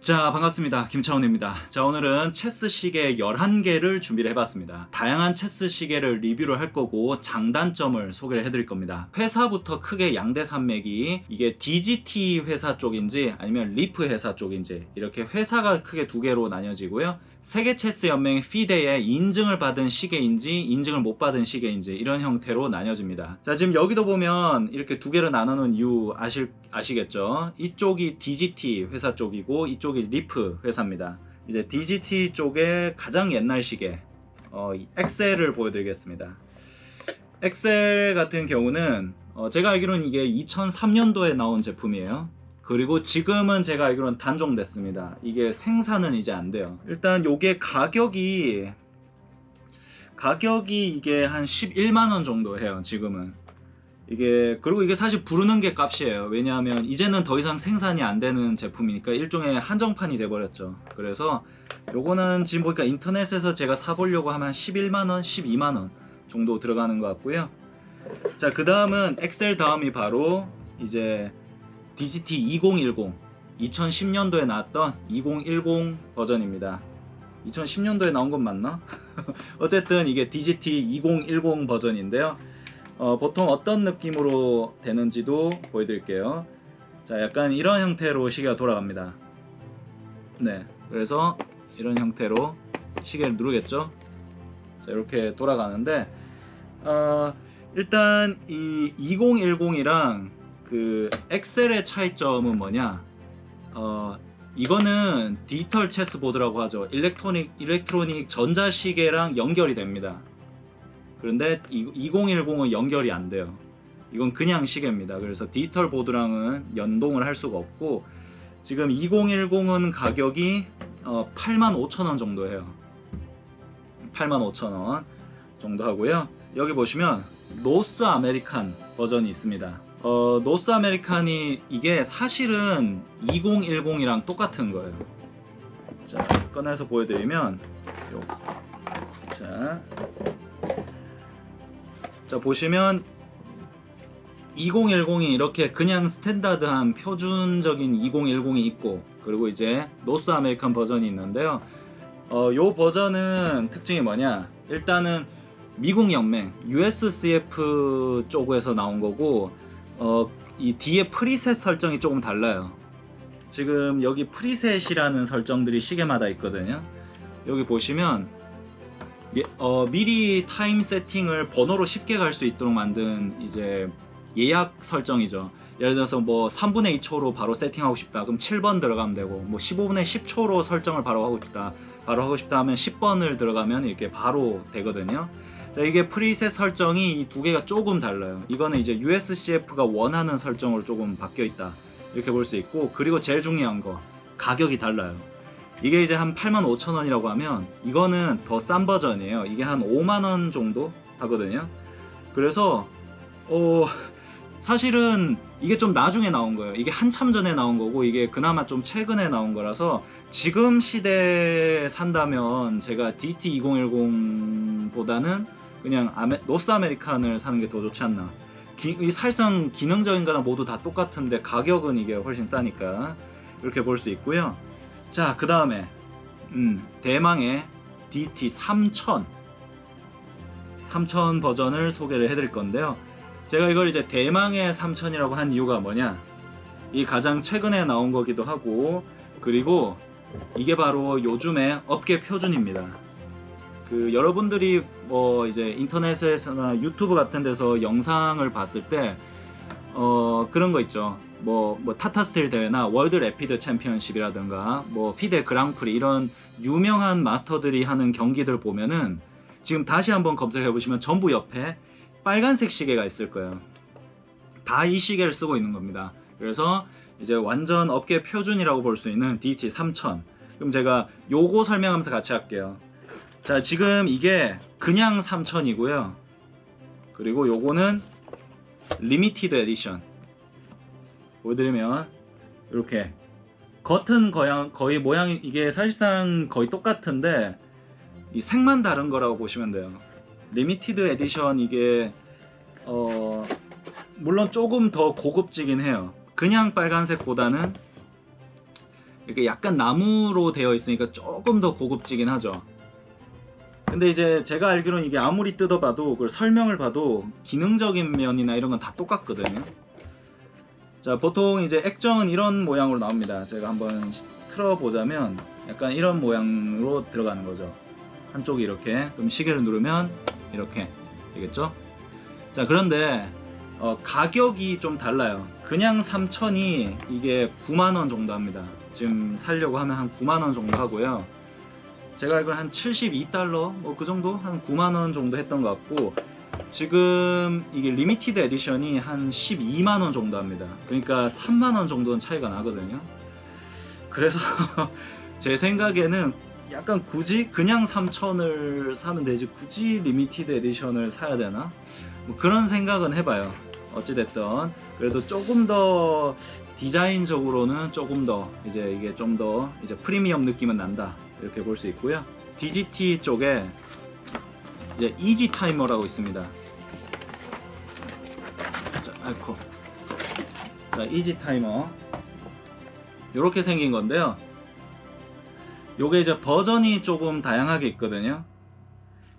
자 반갑습니다. 김차원입니다. 자 오늘은 체스 시계 11개를 준비를 해봤습니다. 다양한 체스 시계를 리뷰를 할 거고 장단점을 소개를 해드릴 겁니다. 회사부터 크게 양대 산맥이 이게 DGT 회사 쪽인지 아니면 리프 회사 쪽인지 이렇게 회사가 크게 두 개로 나뉘어지고요 세계 체스 연맹 피데에 인증을 받은 시계인지 인증을 못 받은 시계인지 이런 형태로 나뉘어집니다. 자 지금 여기도 보면 이렇게 두 개로 나누는 이유 아실, 아시겠죠? 이쪽이 DGT 회사 쪽이고 이쪽이 리프 회사입니다. 이제 DGT 쪽의 가장 옛날 시계 어, 이 엑셀을 보여드리겠습니다. 엑셀 같은 경우는 어, 제가 알기로는 이게 2003년도에 나온 제품이에요 그리고 지금은 제가 알기로는 단종됐습니다. 이게 생산은 이제 안 돼요. 일단 요게 가격이 가격이 이게 한 11만 원 정도 해요. 지금은. 이게 그리고 이게 사실 부르는 게 값이에요. 왜냐하면 이제는 더 이상 생산이 안 되는 제품이니까 일종의 한정판이 돼 버렸죠. 그래서 요거는 지금 보니까 인터넷에서 제가 사 보려고 하면 11만 원, 12만 원 정도 들어가는 것 같고요. 자, 그다음은 엑셀 다음이 바로 이제 DGT 2010 2010년도에 나왔던 2010 버전입니다. 2010년도에 나온 건 맞나? 어쨌든 이게 DGT 2010 버전인데요. 어, 보통 어떤 느낌으로 되는지도 보여드릴게요. 자, 약간 이런 형태로 시계가 돌아갑니다. 네, 그래서 이런 형태로 시계를 누르겠죠. 자, 이렇게 돌아가는데 어, 일단 이 2010이랑 그 엑셀의 차이점은 뭐냐? 어 이거는 디지털 체스 보드라고 하죠. 일렉트로닉 일렉트로닉 전자시계랑 연결이 됩니다. 그런데 2010은 연결이 안 돼요. 이건 그냥 시계입니다. 그래서 디지털 보드랑은 연동을 할 수가 없고 지금 2010은 가격이 어, 85,000원 정도 해요. 85,000원 정도 하고요. 여기 보시면 노스 아메리칸 버전이 있습니다. 어, 노스 아메리칸이 이게 사실은 2010이랑 똑같은 거예요. 자, 꺼내서 보여드리면 요. 자, 자 보시면 2010이 이렇게 그냥 스탠다드한 표준적인 2010이 있고 그리고 이제 노스 아메리칸 버전이 있는데요. 어, 요 버전은 특징이 뭐냐? 일단은 미국 연맹 USCF 쪽에서 나온 거고 어, 이 뒤에 프리셋 설정이 조금 달라요. 지금 여기 프리셋이라는 설정들이 시계마다 있거든요. 여기 보시면 예, 어, 미리 타임 세팅을 번호로 쉽게 갈 수 있도록 만든 이제 예약 설정이죠. 예를 들어서 뭐 3분의 2초로 바로 세팅하고 싶다. 그럼 7번 들어가면 되고 뭐 15분의 10초로 설정을 바로 하고 싶다. 바로 하고 싶다 하면 10번을 들어가면 이렇게 바로 되거든요. 자, 이게 프리셋 설정이 이 두 개가 조금 달라요. 이거는 이제 USCF가 원하는 설정으로 조금 바뀌어 있다. 이렇게 볼 수 있고 그리고 제일 중요한 거 가격이 달라요. 이게 이제 한 85,000원이라고 하면 이거는 더 싼 버전이에요. 이게 한 5만 원 정도 하거든요. 그래서 어 사실은 이게 좀 나중에 나온 거예요. 이게 한참 전에 나온 거고 이게 그나마 좀 최근에 나온 거라서 지금 시대에 산다면 제가 DT 2010보다는 그냥 아메, 노스 아메리칸을 사는 게 더 좋지 않나. 기, 이 살상 기능적인 거나 모두 다 똑같은데 가격은 이게 훨씬 싸니까 이렇게 볼 수 있고요. 자, 그 다음에 음, 대망의 DT 3000 3000 버전을 소개를 해드릴 건데요. 제가 이걸 이제 대망의 3000이라고 한 이유가 뭐냐? 이 가장 최근에 나온 거기도 하고 그리고 이게 바로 요즘의 업계 표준입니다. 그 여러분들이 뭐 이제 인터넷에서나 유튜브 같은 데서 영상을 봤을 때 어, 그런 거 있죠. 뭐, 뭐, 타타 스틸 대회나 월드 래피드 챔피언십이라든가, 뭐, 피데 그랑프리, 이런 유명한 마스터들이 하는 경기들 보면은, 지금 다시 한번 검색해 보시면 전부 옆에 빨간색 시계가 있을 거예요. 다 이 시계를 쓰고 있는 겁니다. 그래서 이제 완전 업계 표준이라고 볼 수 있는 DT 3000. 그럼 제가 요거 설명하면서 같이 할게요. 자, 지금 이게 그냥 3000이고요. 그리고 요거는 리미티드 에디션. 보여드리면 이렇게 겉은 거의, 거의 모양이 이게 사실상 거의 똑같은데 이 색만 다른 거라고 보시면 돼요. 리미티드 에디션 이게 어 물론 조금 더 고급지긴 해요. 그냥 빨간색보다는 이렇게 약간 나무로 되어 있으니까 조금 더 고급지긴 하죠. 근데 이제 제가 알기로는 이게 아무리 뜯어봐도 그걸 설명을 봐도 기능적인 면이나 이런 건 다 똑같거든요. 자 보통 이제 액정은 이런 모양으로 나옵니다. 제가 한번 시- 틀어보자면 약간 이런 모양으로 들어가는 거죠. 한쪽이 이렇게 그럼 시계를 누르면 이렇게 되겠죠? 자 그런데 어, 가격이 좀 달라요. 그냥 3,000이 이게 9만 원 정도 합니다. 지금 살려고 하면 한 9만 원 정도 하고요. 제가 알기로는 한 72달러 뭐 그 정도 한 9만 원 정도 했던 것 같고 지금 이게 리미티드 에디션이 한 12만 원 정도 합니다. 그러니까 3만 원 정도는 차이가 나거든요. 그래서 제 생각에는 약간 굳이 그냥 3천을 사면 되지 굳이 리미티드 에디션을 사야 되나? 뭐 그런 생각은 해봐요. 어찌됐든 그래도 조금 더 디자인적으로는 조금 더 이제 이게 좀 더 이제 프리미엄 느낌은 난다 이렇게 볼 수 있고요. DGT 쪽에 이제 이지 타이머라고 있습니다. 자, 아이코. 자, 이지 타이머. 이렇게 생긴 건데요. 요게 이제 버전이 조금 다양하게 있거든요.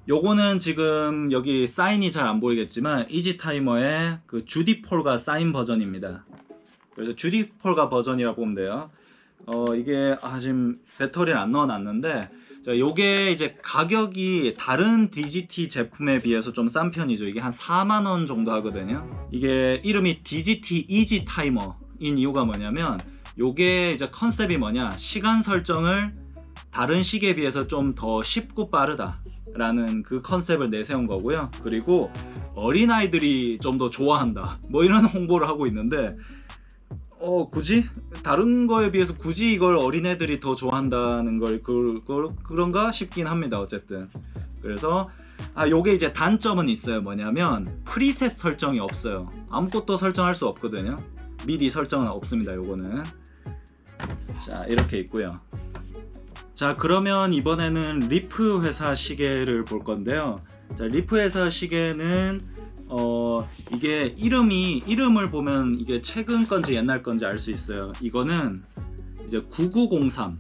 요거는 지금 여기 사인이 잘 안 보이겠지만 이지 타이머의 그 주디 폴가 사인 버전입니다. 그래서 주디 폴가 버전이라고 보면 돼요. 어 이게 아 지금 배터리를 안 넣어놨는데 자 요게 이제 가격이 다른 DGT 제품에 비해서 좀 싼 편이죠. 이게 한 4만 원 정도 하거든요. 이게 이름이 DGT 이지 타이머인 이유가 뭐냐면 요게 이제 컨셉이 뭐냐 시간 설정을 다른 시계에 비해서 좀 더 쉽고 빠르다 라는 그 컨셉을 내세운 거고요. 그리고 어린아이들이 좀 더 좋아한다. 뭐 이런 홍보를 하고 있는데 어 굳이 다른 거에 비해서 굳이 이걸 어린애들이 더 좋아한다는 걸 그, 그, 그런가 싶긴 합니다. 어쨌든 그래서 아 요게 이제 단점은 있어요. 뭐냐면 프리셋 설정이 없어요. 아무것도 설정할 수 없거든요. 미리 설정은 없습니다. 요거는 자 이렇게 있고요. 자 그러면 이번에는 리프 회사 시계를 볼 건데요. 자 리프 회사 시계는 어 이게 이름이 이름을 보면 이게 최근 건지 옛날 건지 알 수 있어요. 이거는 이제 9903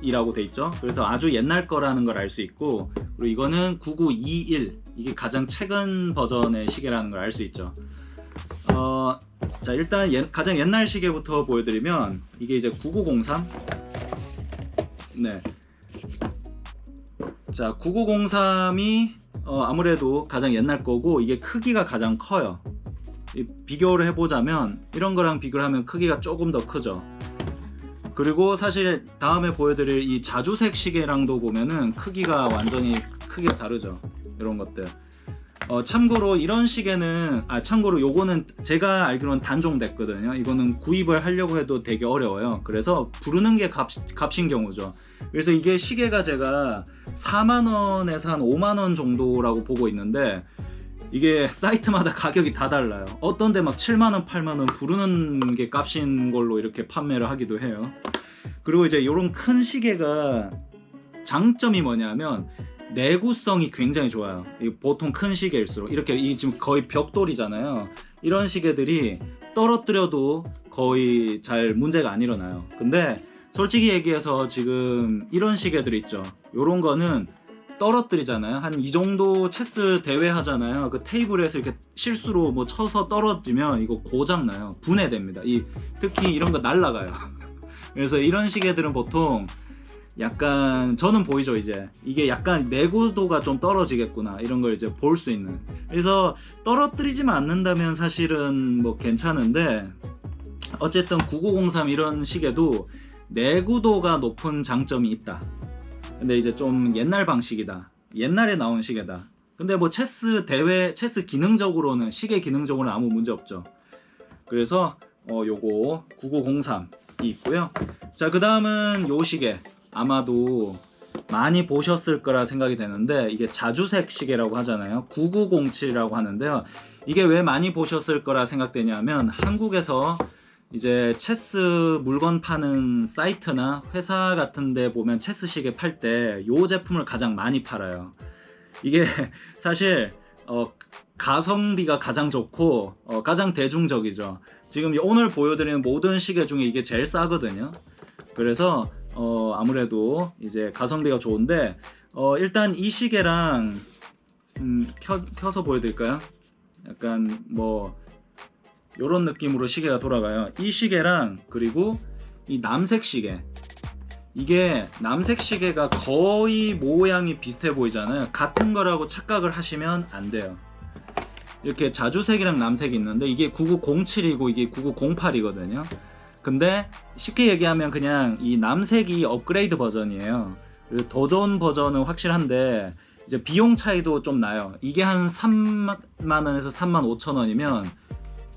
이라고 돼 있죠. 그래서 아주 옛날 거라는 걸 알 수 있고 그리고 이거는 9921 이게 가장 최근 버전의 시계라는 걸 알 수 있죠. 어, 자 일단 옛- 가장 옛날 시계부터 보여드리면 이게 이제 9903 네. 자, 9903이 어, 아무래도 가장 옛날 거고 이게 크기가 가장 커요. 이 비교를 해보자면 이런 거랑 비교를 하면 크기가 조금 더 크죠. 그리고 사실 다음에 보여드릴 이 자주색 시계랑도 보면은 크기가 완전히 크게 다르죠. 이런 것들. 어, 참고로 이런 시계는 아 참고로 요거는 제가 알기로는 단종됐거든요. 이거는 구입을 하려고 해도 되게 어려워요. 그래서 부르는 게 값, 값인 경우죠. 그래서 이게 시계가 제가 4만 원에서 한 5만 원 정도라고 보고 있는데 이게 사이트마다 가격이 다 달라요. 어떤 데 막 7만 원, 8만 원 부르는 게 값인 걸로 이렇게 판매를 하기도 해요. 그리고 이제 이런 큰 시계가 장점이 뭐냐면 내구성이 굉장히 좋아요. 이 보통 큰 시계일수록 이렇게 이 지금 거의 벽돌이잖아요. 이런 시계들이 떨어뜨려도 거의 잘 문제가 안 일어나요. 근데 솔직히 얘기해서 지금 이런 시계들 있죠. 요런 거는 떨어뜨리잖아요. 한 이 정도 체스 대회 하잖아요. 그 테이블에서 이렇게 실수로 뭐 쳐서 떨어지면 이거 고장 나요. 분해됩니다. 이 특히 이런 거 날라가요. 그래서 이런 시계들은 보통 약간 저는 보이죠 이제. 이게 약간 내구도가 좀 떨어지겠구나 이런 걸 이제 볼 수 있는. 그래서 떨어뜨리지만 않는다면 사실은 뭐 괜찮은데 어쨌든 9903 이런 시계도 내구도가 높은 장점이 있다. 근데 이제 좀 옛날 방식이다. 옛날에 나온 시계다. 근데 뭐 체스 대회 체스 기능적으로는 시계 기능적으로는 아무 문제 없죠. 그래서 어 요거 9903이 있고요. 자 그 다음은 요 시계 아마도 많이 보셨을 거라 생각이 되는데 이게 자주색 시계라고 하잖아요. 9907이라고 하는데요. 이게 왜 많이 보셨을 거라 생각되냐면 한국에서 이제 체스 물건 파는 사이트나 회사 같은 데 보면 체스 시계 팔 때 이 제품을 가장 많이 팔아요. 이게 사실 어, 가성비가 가장 좋고 어, 가장 대중적이죠. 지금 오늘 보여드리는 모든 시계 중에 이게 제일 싸거든요. 그래서 어, 아무래도 이제 가성비가 좋은데 어, 일단 이 시계랑 음, 켜, 켜서 보여드릴까요? 약간 뭐 요런 느낌으로 시계가 돌아가요. 이 시계랑 그리고 이 남색 시계 이게 남색 시계가 거의 모양이 비슷해 보이잖아요. 같은 거라고 착각을 하시면 안 돼요. 이렇게 자주색이랑 남색이 있는데 이게 9907이고 이게 9908이거든요. 근데 쉽게 얘기하면 그냥 이 남색이 업그레이드 버전이에요. 그리고 더 좋은 버전은 확실한데 이제 비용 차이도 좀 나요. 이게 한 3만 원에서 3만 5천 원이면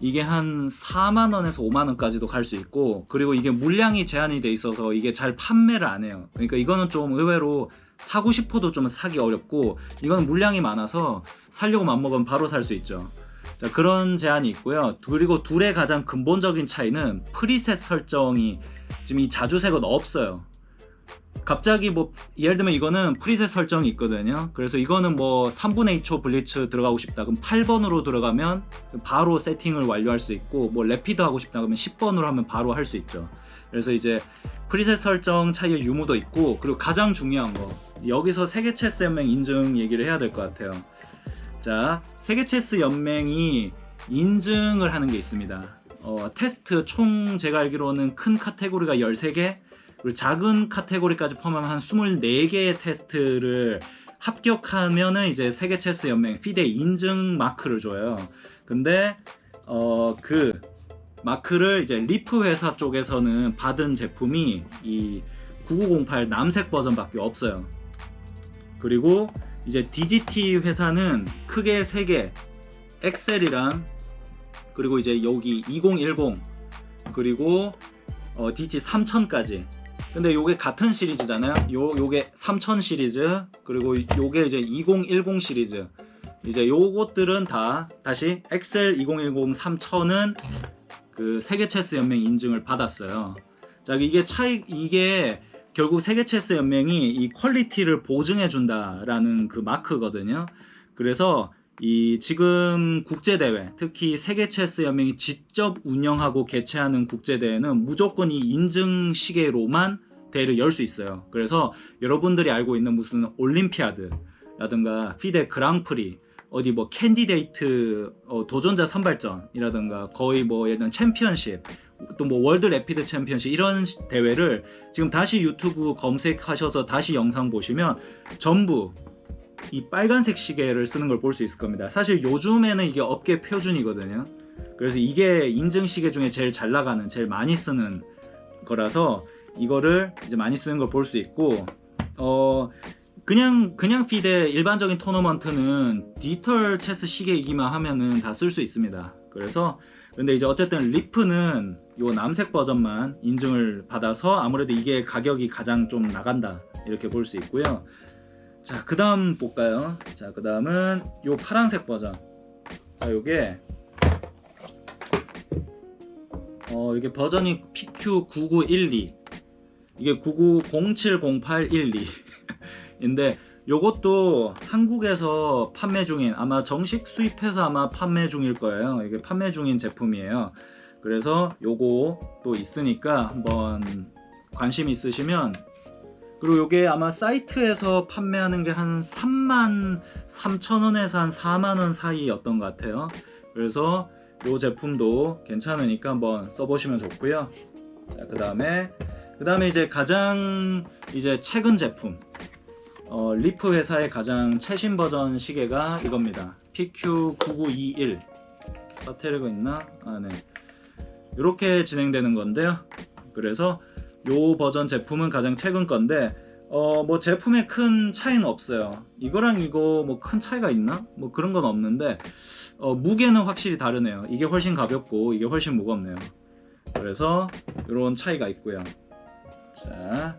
이게 한 4만 원에서 5만 원까지도 갈 수 있고 그리고 이게 물량이 제한이 돼 있어서 이게 잘 판매를 안 해요. 그러니까 이거는 좀 의외로 사고 싶어도 좀 사기 어렵고 이건 물량이 많아서 살려고 맘먹으면 바로 살 수 있죠. 자, 그런 제한이 있고요. 그리고 둘의 가장 근본적인 차이는 프리셋 설정이 지금 이 자주색은 없어요. 갑자기 뭐 예를 들면 이거는 프리셋 설정이 있거든요. 그래서 이거는 뭐 3분의 2초 블리츠 들어가고 싶다. 그럼 8번으로 들어가면 바로 세팅을 완료할 수 있고 뭐 래피드 하고 싶다 그러면 10번으로 하면 바로 할 수 있죠. 그래서 이제 프리셋 설정 차이의 유무도 있고 그리고 가장 중요한 거 여기서 세계 체스 연맹 인증 얘기를 해야 될 것 같아요. 자, 세계 체스 연맹이 인증을 하는 게 있습니다. 어, 테스트 총 제가 알기로는 큰 카테고리가 13개, 그리고 작은 카테고리까지 포함하면 한 24개의 테스트를 합격하면은 이제 세계 체스 연맹 피데 인증 마크를 줘요. 근데 어, 그 마크를 이제 리프 회사 쪽에서는 받은 제품이 이 9908 남색 버전밖에 없어요. 그리고 이제 DGT 회사는 크게 3개 엑셀이랑 그리고 이제 여기 2010 그리고 어, DG 3000까지. 근데 요게 같은 시리즈잖아요. 요, 요게 3000 시리즈 그리고 요게 이제 2010 시리즈. 이제 요것들은 다 다시 엑셀 2010 3000은 그 세계 체스 연맹 인증을 받았어요. 자 이게 차이 이게 결국 세계 체스 연맹이 이 퀄리티를 보증해 준다라는 그 마크거든요. 그래서 이 지금 국제 대회, 특히 세계 체스 연맹이 직접 운영하고 개최하는 국제 대회는 무조건 이 인증 시계로만 대회를 열 수 있어요. 그래서 여러분들이 알고 있는 무슨 올림피아드라든가 피데 그랑프리 어디 뭐 캔디데이트 어, 도전자 선발전이라든가 거의 뭐 들면 챔피언십 또 뭐 월드 래피드 챔피언십 이런 시- 대회를 지금 다시 유튜브 검색하셔서 다시 영상 보시면 전부 이 빨간색 시계를 쓰는 걸 볼 수 있을 겁니다. 사실 요즘에는 이게 업계 표준이거든요. 그래서 이게 인증 시계 중에 제일 잘 나가는, 제일 많이 쓰는 거라서 이거를 이제 많이 쓰는 걸 볼 수 있고 어 그냥 그냥 피데 일반적인 토너먼트는 디지털 체스 시계 이기만 하면은 다 쓸 수 있습니다. 그래서 근데 이제 어쨌든 리프는 요 남색 버전만 인증을 받아서 아무래도 이게 가격이 가장 좀 나간다 이렇게 볼 수 있고요. 자, 그 다음 볼까요? 자, 그 다음은 요 파란색 버전. 자, 요게 어, 이게 버전이 PQ9912. 이게 99070812 인데 요것도 한국에서 판매 중인 아마 정식 수입해서 아마 판매 중일 거예요. 이게 판매 중인 제품이에요. 그래서 요거 또 있으니까 한번 관심 있으시면 그리고 요게 아마 사이트에서 판매하는 게 한 3만 3천 원에서 한 4만 원 사이였던 것 같아요. 그래서 요 제품도 괜찮으니까 한번 써보시면 좋고요. 자, 그 다음에 그 다음에 이제 가장 이제 최근 제품 어, 리프 회사의 가장 최신 버전 시계가 이겁니다. PQ9921 배터리가 있나? 아, 네. 이렇게 진행되는 건데요. 그래서 요 버전 제품은 가장 최근 건데 어 뭐 제품에 큰 차이는 없어요. 이거랑 이거 뭐 큰 차이가 있나? 뭐 그런 건 없는데 어 무게는 확실히 다르네요. 이게 훨씬 가볍고 이게 훨씬 무겁네요. 그래서 이런 차이가 있고요. 자.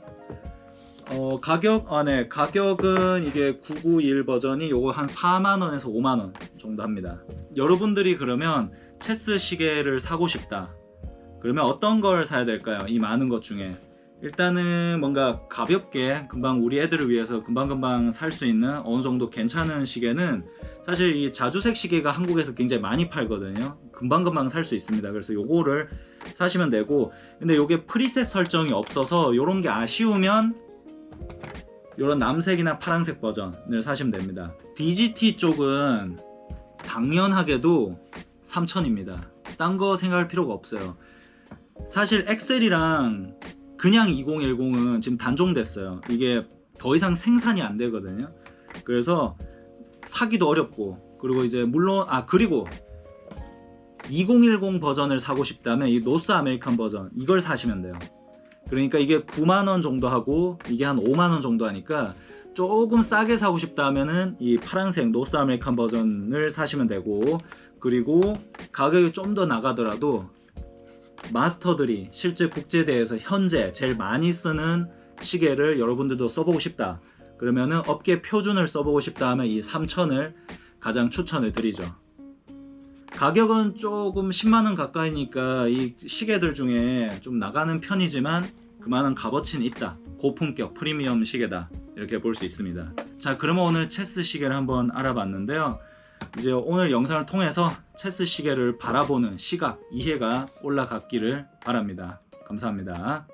어 가격 아네 가격은 이게 991 버전이 요거 한 4만 원에서 5만 원 정도 합니다. 여러분들이 그러면 체스 시계를 사고 싶다. 그러면 어떤 걸 사야 될까요? 이 많은 것 중에 일단은 뭔가 가볍게 금방 우리 애들을 위해서 금방금방 살 수 있는 어느 정도 괜찮은 시계는 사실 이 자주색 시계가 한국에서 굉장히 많이 팔거든요. 금방금방 살 수 있습니다. 그래서 요거를 사시면 되고 근데 요게 프리셋 설정이 없어서 요런 게 아쉬우면 요런 남색이나 파란색 버전을 사시면 됩니다. DGT 쪽은 당연하게도 3000입니다. 딴 거 생각할 필요가 없어요. 사실 엑셀이랑 그냥 2010은 지금 단종됐어요. 이게 더 이상 생산이 안 되거든요. 그래서 사기도 어렵고 그리고 이제 물론 아 그리고 2010 버전을 사고 싶다면 이 노스 아메리칸 버전 이걸 사시면 돼요. 그러니까 이게 9만 원 정도 하고 이게 한 5만 원 정도 하니까 조금 싸게 사고 싶다면은 이 파란색 노스 아메리칸 버전을 사시면 되고 그리고 가격이 좀 더 나가더라도 마스터들이 실제 국제대회에서 현재 제일 많이 쓰는 시계를 여러분들도 써보고 싶다. 그러면은 업계 표준을 써보고 싶다 하면 이 3000을 가장 추천을 드리죠. 가격은 조금 10만원 가까이니까 이 시계들 중에 좀 나가는 편이지만 그만한 값어치는 있다. 고품격 프리미엄 시계다. 이렇게 볼 수 있습니다. 자, 그러면 오늘 체스 시계를 한번 알아봤는데요. 이제 오늘 영상을 통해서 체스 시계를 바라보는 시각, 이해가 올라갔기를 바랍니다. 감사합니다.